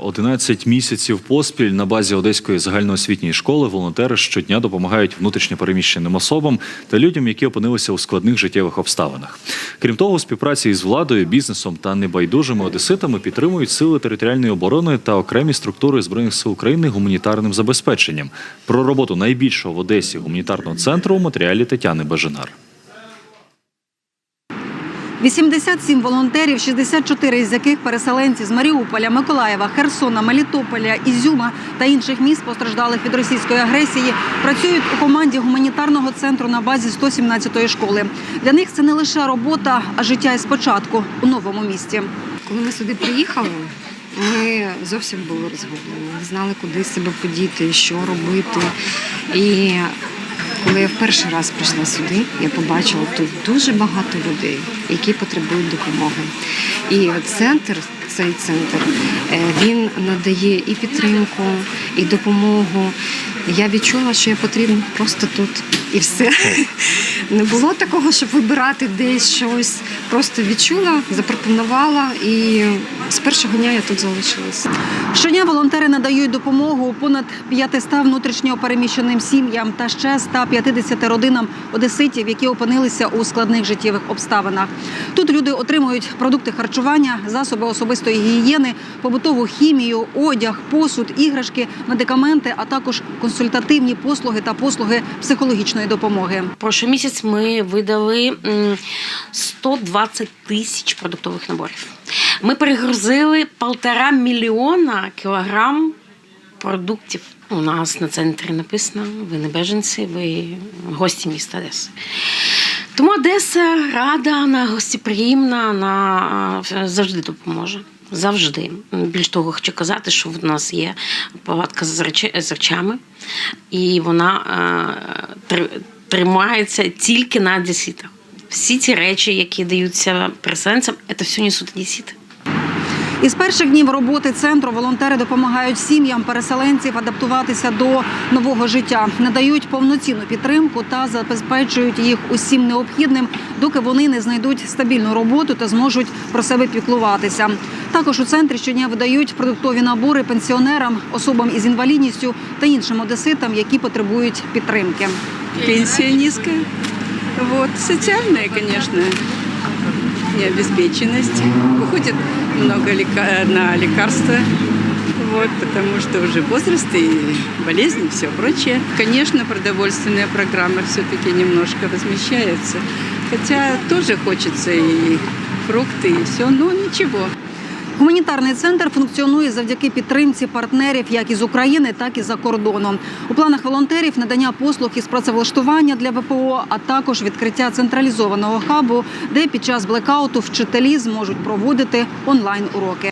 11 місяців поспіль на базі Одеської загальноосвітньої школи волонтери щодня допомагають внутрішньо переміщеним особам та людям, які опинилися у складних життєвих обставинах. Крім того, у співпраці із владою, бізнесом та небайдужими одеситами підтримують сили територіальної оборони та окремі структури збройних сил України гуманітарним забезпеченням. Про роботу найбільшого в Одесі гуманітарного центру у матеріалі Тетяни Бажанар. 87 волонтерів, 64 з яких переселенці з Маріуполя, Миколаєва, Херсона, Мелітополя, Ізюма та інших міст постраждалих від російської агресії, працюють у команді гуманітарного центру на базі 117-ї школи. Для них це не лише робота, а життя із початку у новому місті. Коли ми сюди приїхали, ми зовсім були розгублені, не знали, куди себе подіти, що робити. І коли я в перший раз прийшла сюди, я побачила тут дуже багато людей, які потребують допомоги. І центр, цей центр, е, він надає і підтримку, і допомогу. Я відчула, що я потрібна просто тут і все. Не було такого, щоб вибирати десь щось просто відчула, запропонувала, і з першого дня я тут залишилася. Щодня волонтери надають допомогу понад 500 внутрішньо переміщеним сім'ям та ще 150 родинам одеситів, які опинилися у складних життєвих обставинах. Тут люди отримують продукти харчування, засоби особистої гігієни, побутову хімію, одяг, посуд, іграшки, медикаменти, а також консультативні послуги та послуги психологічної допомоги. Прошу місяць ми видали 120 20 тисяч продуктових наборів. Ми перегрузили полтора мільйона кілограм продуктів. У нас на центрі написано: ви не беженці, ви гості міста Одеси. Тому Одеса рада, вона гостєприємна, вона э, завжди допоможе. Завжди. Більш того, хочу казати, що в нас є палатка з, з речами, і вона е... тримається тільки на десітах. Всі ці речі, які даються переселенцям, це все несуть одесити. Із перших днів роботи центру волонтери допомагають сім'ям переселенців адаптуватися до нового життя, надають повноцінну підтримку та забезпечують їх усім необхідним, доки вони не знайдуть стабільну роботу та зможуть про себе піклуватися. Також у центрі щодня видають продуктові набори пенсіонерам, особам із інвалідністю та іншим одеситам, які потребують підтримки. Пенсия низкая. Вот. Социальная, конечно, необеспеченность. Уходит много лека- на лекарства. Вот, потому что уже возраст и болезни, все прочее. Конечно, продовольственная программа все-таки немножко возмещается. Хотя тоже хочется и фрукты, и все, но ничего. Гуманітарний центр функціонує завдяки підтримці партнерів як із України, так і за кордоном. У планах волонтерів надання послуг із працевлаштування для ВПО, а також відкриття централізованого хабу, де під час блекауту вчителі зможуть проводити онлайн уроки.